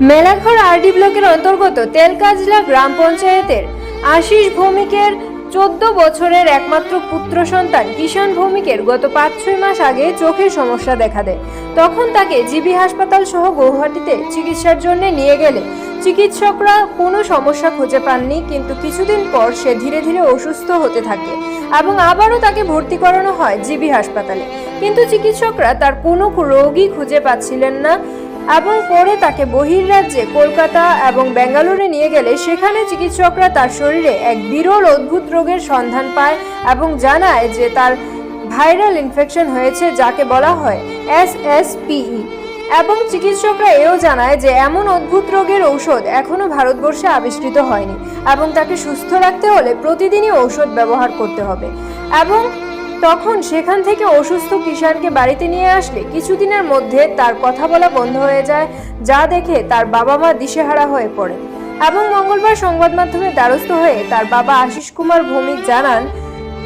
Melaghar RD ব্লকের অন্তর্গত তেলকাজলা গ্রাম পঞ্চায়েতের আশিস ভৌমিকের চোদ্দ বছরের একমাত্র পুত্র সন্তান কিষাণ ভৌমিকের গত পাঁচ ছয় মাস আগে চোখের সমস্যা দেখা দেয়। তখন তাকে জিবি হাসপাতাল সহ গৌহাটিতে চিকিৎসার জন্য নিয়ে গেলে। চিকিৎসকরা কোনো সমস্যা খুঁজে পাননি, কিন্তু কিছুদিন পর সে ধীরে ধীরে অসুস্থ হতে থাকে এবং আবারও তাকে ভর্তি করানো হয় জিবি হাসপাতালে। কিন্তু চিকিৎসকরা তার কোনো রোগই খুঁজে পাচ্ছিলেন না। এবং পরে তাকে বহির্রাজ্যে কলকাতা এবং বেঙ্গালুরু নিয়ে গেলে সেখানে চিকিৎসকরা তার শরীরে এক বিরল অদ্ভুত রোগের সন্ধান পায় এবং জানায় যে তার ভাইরাল ইনফেকশন হয়েছে যাকে বলা হয় এস এস পিই এবং চিকিৎসকরা এও জানায় যে এমন অদ্ভুত রোগের ঔষধ এখনও ভারতবর্ষে আবিষ্কৃত হয়নি এবং তাকে সুস্থ রাখতে হলে প্রতিদিনই ঔষধ ব্যবহার করতে হবে। এবং তখন সেখান থেকে অসুস্থ কিষানকে বাড়িতে নিয়ে আসলে কিছুদিনের মধ্যে তার কথা বলা বন্ধ হয়ে যায়, যা দেখে তার বাবা মা দিশেহারা হয়ে পড়ে এবং মঙ্গলবার সংবাদ মাধ্যমে দ্বারস্থ হয়ে তার বাবা আশিস কুমার ভৌমিক জানান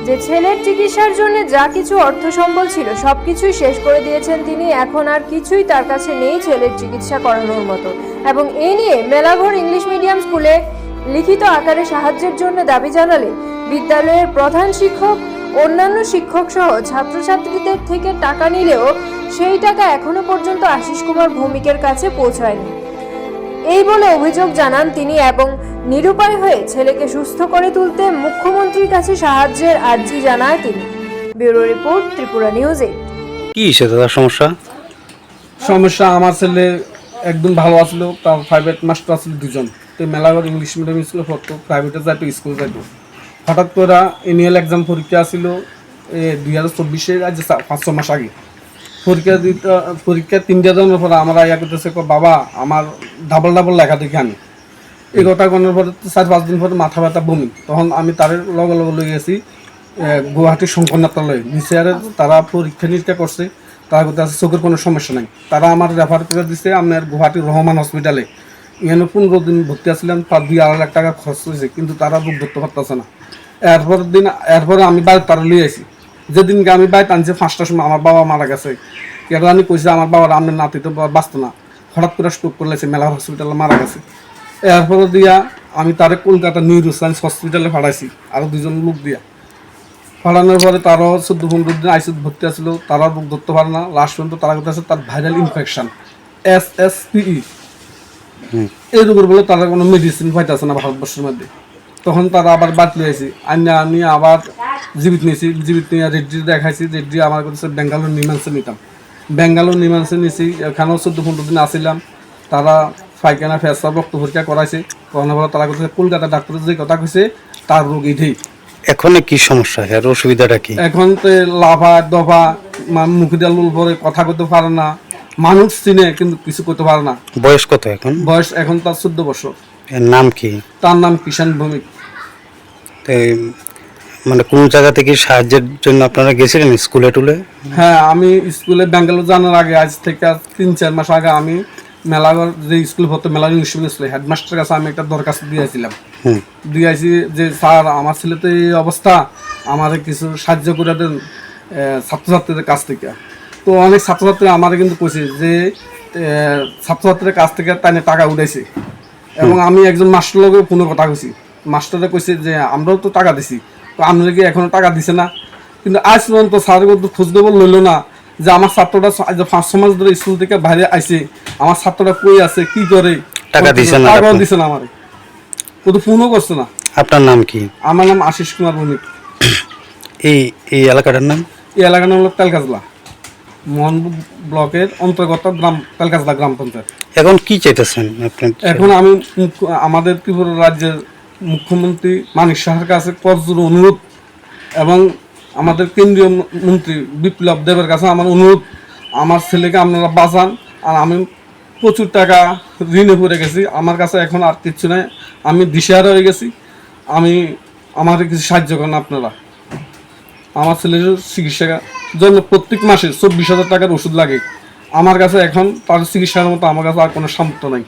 যে ছেলের চিকিৎসার জন্য যা কিছু অর্থ সম্বল ছিল সব কিছুই শেষ করে দিয়েছেন তিনি, এখন আর কিছুই তার কাছে নেই ছেলের চিকিৎসা করানোর মতো। এবং এ নিয়ে মেলাঘর ইংলিশ মিডিয়াম স্কুলে লিখিত আকারে সাহায্যের জন্য দাবি জানালে বিদ্যালয়ের প্রধান শিক্ষক অন্যান্য শিক্ষক সহ ছাত্রছাত্রীদের থেকে টাকা নিলেও সেই টাকা এখনও পর্যন্ত আশিস কুমার ভৌমিকের কাছে পৌঁছায়নি। এই বলে অভিযোগ জানান তিনি এবং নিরুপায় হয়ে ছেলেকে সুস্থ করে তুলতে মুখ্যমন্ত্রীর কাছে সাহায্যের আর্জি জানায় তিনি। ব্যুরো রিপোর্ট ত্রিপুরা নিউজে কি হিসেবে দাদা সমস্যা? সমস্যা আমার ছেলে একদম ভালো আসলো তার প্রাইভেট মাস্টার আসলো দুজন। তো মেলাঘর ইংলিশ মিডিয়াম স্কুলে পড়তো প্রাইভেটে যাইতো স্কুল যাইতো। হঠাৎ করে এনুয়াল এক্সাম পরীক্ষা আসিল দুই হাজার চব্বিশের আজ পাঁচ ছ মাস আগে। পরীক্ষা দিতে পরীক্ষা তিনটা জনের পরে আমরা ইয়া করতেছে বাবা আমার ডাবল ডাবল লেখা দেখি আমি এই কথা করার পরে চার পাঁচ দিন পরে মাথা ব্যথা বমি। তখন আমি তার লগে লগে লই গেছি এ, গুয়াহাটির শঙ্করনাথালয় নিচে তারা পরীক্ষা নিরীক্ষা করছে তারা আছে চোখের কোনো সমস্যা নাই। তারা আমার রেফার করে দিছে আপনার গুয়াহাটির রহমান হসপিটালে এখানে পনেরো দিন ভর্তি আসছিলাম তার দুই আড়াই লাখ টাকা খরচ হয়েছে কিন্তু তারা বুক ধরতে পারতেছে না। এরপর দিন এরপরে আমি বাইরে তারা লিয়ে আসি যেদিনকে আমি বাইরে আনছি পাঁচটার সময় আমার বাবা মারা গেছে। কেন আমি কইছি আমার বাবার আমার নাতি তো বাঁচত না। হঠাৎ করে স্ট্রোক করলেছে মেলা হসপিটালে মারা গেছে। এরপরে দিয়া আমি তারে কলকাতা নিউরো সায়েন্স হসপিটালে পাঠাইছি আরও দুজন লোক দিয়া। পাঠানোর পরে তারও চোদ্দ পনেরো দিন আইসিউত ভর্তি আসছিল তারা বুক ধরতে পারে না। লাস্ট পর্যন্ত তারা করতে আছে তার viral infection S S P E এই রোগের বলে তারা কোনো মেডিসিন পাইতেছে না ভারতবর্ষের মধ্যে। তখন তারা আবার বাদ লিয়েছি আইনা আমি আবার জীবিত নিয়েছি জীবিত নিয়ে রেড্ডি দেখাইছি রেড্ডি আমার কাছে বেঙ্গালোর নিমান্সে নিতাম। বেঙ্গালোর নিমাংসে নিয়েছি এখানেও চোদ্দ পনেরো দিন আসিলাম। তারা পায়খানা ফেসা রক্ত পরীক্ষা করাইছে। করানোর পরে তারা কাছে কলকাতা ডাক্তার যে কথা কইছে তার রোগ এটাই এখন কি সমস্যা? এর অসুবিধাটা কি? এখন তো লাভা দফা মুখে দিয়ে লুল পরে কথা করতে পারে না। মানুষ চিনে কিন্তু কিছু করতে পারে না। বয়স কত এখন? বয়স এখন তার চোদ্দ বছর। এর নাম কি? তার নাম কিষাণ ভৌমিক। তো মানে কোন জায়গা থেকে সাহায্যের জন্য আপনারা গেছিলেন স্কুলে টুলে? হ্যাঁ আমি স্কুলে ব্যাঙ্গালোর জানার আগে আজ থেকে আজ তিন চার মাস আগে আমি মেলাগর যে স্কুল হতো মেলাগর ইংলিশ মিডিয়াম স্কুলে হেডমাস্টারের কাছে আমি একটা দরখাস্ত দিয়েছিলাম। দিয়েছি যে স্যার আমার ছেলে তো এই অবস্থা আমার কিছু সাহায্য করে দেন ছাত্রছাত্রীদের কাছ থেকে। তো অনেক ছাত্রছাত্রী আমার কিন্তু কইছে যে ছাত্রছাত্রীদের কাছ থেকে তাই টাকা উঠাইছে। এবং আমি একজন মাস্টার লগে কোনো কথা কইছি। মাস্টারে কইছে যে আমরাও তো টাকা দিছি। তো আপনারা কি এখনও টাকা দিছে না। কিন্তু আজ পর্যন্ত স্যার কিন্তু খোঁজ খবর লইল না যে আমার ছাত্রটা পাঁচ ছ মাস ধরে স্কুল থেকে বাইরে আইছে। আমার ছাত্রটা কই আছে কি করে? টাকা দিছে না টাকাও দিছে না আমারে। কিন্তু ফোনও করছে না। আপনার নাম কি? আমার নাম আশিস কুমার ভৌমিক এই এই এলাকাটার নাম? এই এলাকার নাম হলো তেলকাজলা। মোহনপুর ব্লকের অন্তর্গত গ্রাম তেলকাজলা গ্রাম পঞ্চায়েত। এখন কি চাইতেছেন আপনি? এখন আমি আমাদের ত্রিপুরা রাজ্যের মুখ্যমন্ত্রী মানিক সাহার কাছে করজোর অনুরোধ এবং আমাদের কেন্দ্রীয় মন্ত্রী বিপ্লব দেবের কাছে আমার অনুরোধ, আমার ছেলেকে আপনারা বাঁচান আর আমি প্রচুর টাকা ঋণে পড়ে গেছি, আমার কাছে এখন আর কিচ্ছু নাই, আমি দিশেহারা হয়ে গেছি, আমি আমার কিছু সাহায্য করেন আপনারা। আমার ছেলের চিকিৎসার জন্য প্রত্যেক মাসে চব্বিশ হাজার টাকার ওষুধ লাগে। আমার কাছে এখন তার চিকিৎসার মতো আমার কাছে আর কোনো সামর্থ্য নাই।